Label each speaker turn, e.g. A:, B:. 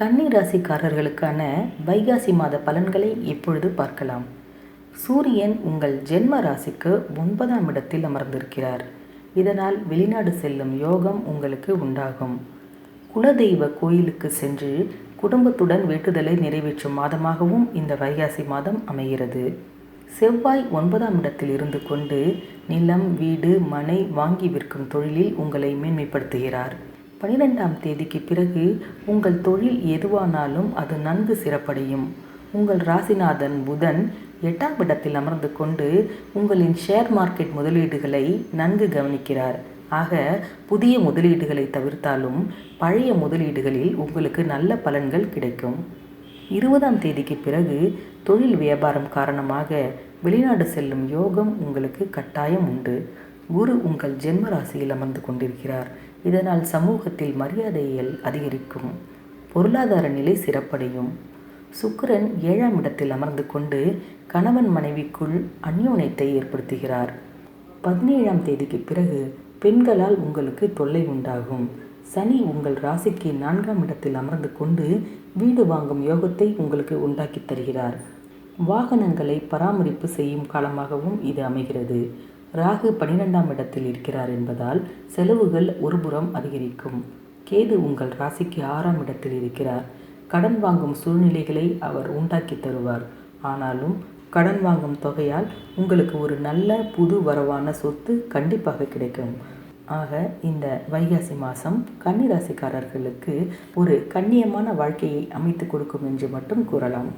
A: கன்னி ராசிக்காரர்களுக்கான வைகாசி மாத பலன்களை இப்பொழுது பார்க்கலாம். சூரியன் உங்கள் ஜென்ம ராசிக்கு ஒன்பதாம் இடத்தில் அமர்ந்திருக்கிறார். இதனால் வெளிநாடு செல்லும் யோகம் உங்களுக்கு உண்டாகும். குலதெய்வ கோயிலுக்கு சென்று குடும்பத்துடன் வேட்டுதலை நிறைவேற்றும் மாதமாகவும் இந்த வைகாசி மாதம் அமைகிறது. செவ்வாய் ஒன்பதாம் இடத்தில் இருந்து கொண்டு நிலம் வீடு மனை வாங்கி விற்கும் தொழிலில் உங்களை மேன்மைப்படுத்துகிறார். பனிரெண்டாம் தேதிக்கு பிறகு உங்கள் தொழில் எதுவானாலும் அது நன்கு சிறப்படையும். உங்கள் ராசிநாதன் புதன் எட்டாம் இடத்தில் அமர்ந்து கொண்டு உங்களின் ஷேர் மார்க்கெட் முதலீடுகளை நன்கு கவனிக்கிறார். ஆக புதிய முதலீடுகளை தவிர்த்தாலும் பழைய முதலீடுகளில் உங்களுக்கு நல்ல பலன்கள் கிடைக்கும். இருபதாம் தேதிக்கு பிறகு தொழில் வியாபாரம் காரணமாக வெளிநாடு செல்லும் யோகம் உங்களுக்கு கட்டாயம் உண்டு. குரு உங்கள் ஜென்ம ராசியில் அமர்ந்து கொண்டிருக்கிறார். இதனால் சமூகத்தில் மரியாதைகள் அதிகரிக்கும். பொருளாதார நிலை சிறப்படையும். சுக்கிரன் ஏழாம் இடத்தில் அமர்ந்து கொண்டு கணவன் மனைவிக்குள் அந்யோன்யத்தை ஏற்படுத்துகிறார். பதினேழாம் தேதிக்கு பிறகு பெண்களால் உங்களுக்கு தொல்லை உண்டாகும். சனி உங்கள் ராசிக்கு நான்காம் இடத்தில் அமர்ந்து கொண்டு வீடு வாங்கும் யோகத்தை உங்களுக்கு உண்டாக்கி தருகிறார். வாகனங்களை பராமரிப்பு செய்யும் காலமாகவும் இது அமைகிறது. ராகு பனிரெண்டாம் இடத்தில் இருக்கிறார் என்பதால் செலவுகள் ஒருபுறம் அதிகரிக்கும். கேது உங்கள் ராசிக்கு ஆறாம் இடத்தில் இருக்கிறார். கடன் வாங்கும் சூழ்நிலைகளை அவர் உண்டாக்கி தருவார். ஆனாலும் கடன் வாங்கும் தொகையால் உங்களுக்கு ஒரு நல்ல புது வரவான சொத்து கண்டிப்பாக கிடைக்கும். ஆக இந்த வைகாசி மாதம் கன்னிராசிக்காரர்களுக்கு ஒரு கண்ணியமான வாழ்க்கையை அமைத்து கொடுக்கும் என்று மட்டும் கூறலாம்.